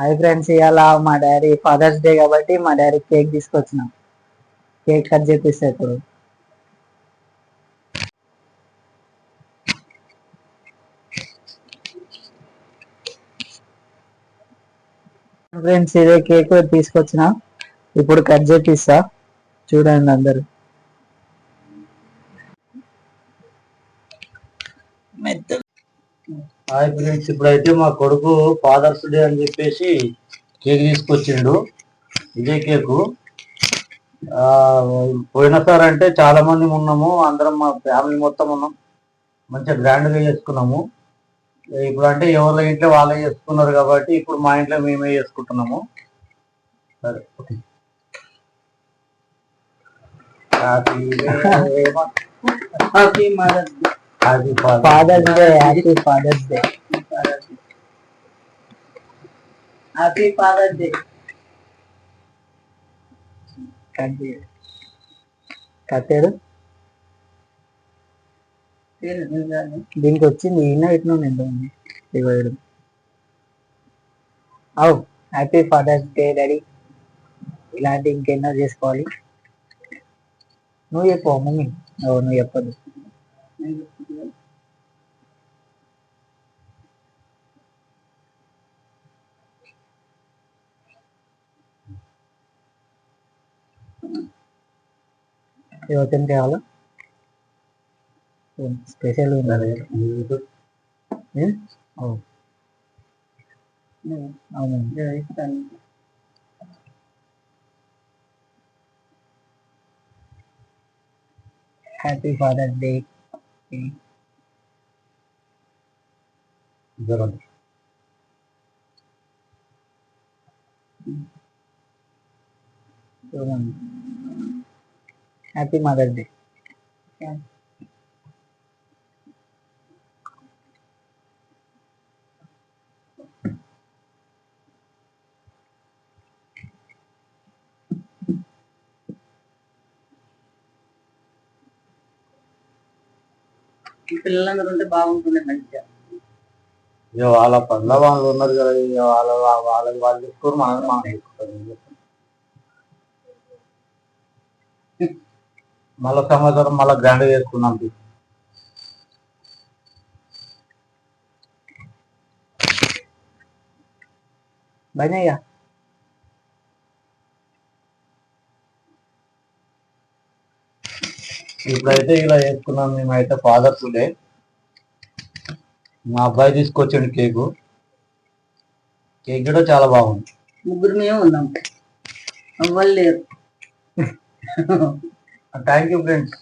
Hi friends ఇవాళ మా daddy fathers day కాబట్టి మా డాడీ కేక్ తీసుకొచ్చినాం. కేక్ కట్ చేపిస్తా ఇప్పుడు. ఫ్రెండ్స్ ఇదే కేక్ తీసుకొచ్చిన. ఇప్పుడు కట్ చేపిస్తా. చూడండి అందరు. హాయ్ ఫ్రెండ్స్ ఇప్పుడైతే మా కొడుకు ఫాదర్స్ డే అని చెప్పేసి కేక్ తీసుకొచ్చిండు. ఇదే కేకు. ఆ, పోయినసారి అంటే చాలా మంది ఉన్నాము అందరం మా ఫ్యామిలీ మొత్తం ఉన్నాం. మంచిగా గ్రాండ్గా చేసుకున్నాము. ఇప్పుడు అంటే ఎవరి ఇంట్లో వాళ్ళే చేసుకున్నారు కాబట్టి ఇప్పుడు మా ఇంట్లో మేమే చేసుకుంటున్నాము. సరే okay. Happy happy mother father's day happy father's day happy father's day కట్టాడు దీనికి వచ్చింది ఈయన ఇట్లా ఎంత ఉంది ఇవ్వడం అవు హ్యాపీ ఫాదర్స్ డే డాడీ ఇలాంటి ఇంకెన్నో చేసుకోవాలి. నువ్వు చెప్పు మమ్మీ. నువ్వు చెప్పదు యువతని కావాలా స్పెషల్ ఉండాలి అవును happy father's day happy mother's day పిల్లలందరూ ఉంటే బాగుంటుంది మంచిగా. ఇక వాళ్ళ పనుల వాళ్ళు ఉన్నారు కదా ఇక వాళ్ళ వాళ్ళకి వాళ్ళు తీసుకోరు మనం మనం తీసుకోరు మళ్ళా సంవత్సరం మళ్ళా గ్రాండ్ చేసుకున్నాం బనయ్యా. ఇప్పుడైతే ఇలా చేసుకున్నాం మేమైతే ఫాదర్స్ డే మా అబ్బాయి తీసుకొచ్చాడు కేకు. కేక్ కూడా చాలా బాగుంది. ముగ్గురు మేము ఉన్నాం. అవ్వలేరు Thank you, friends.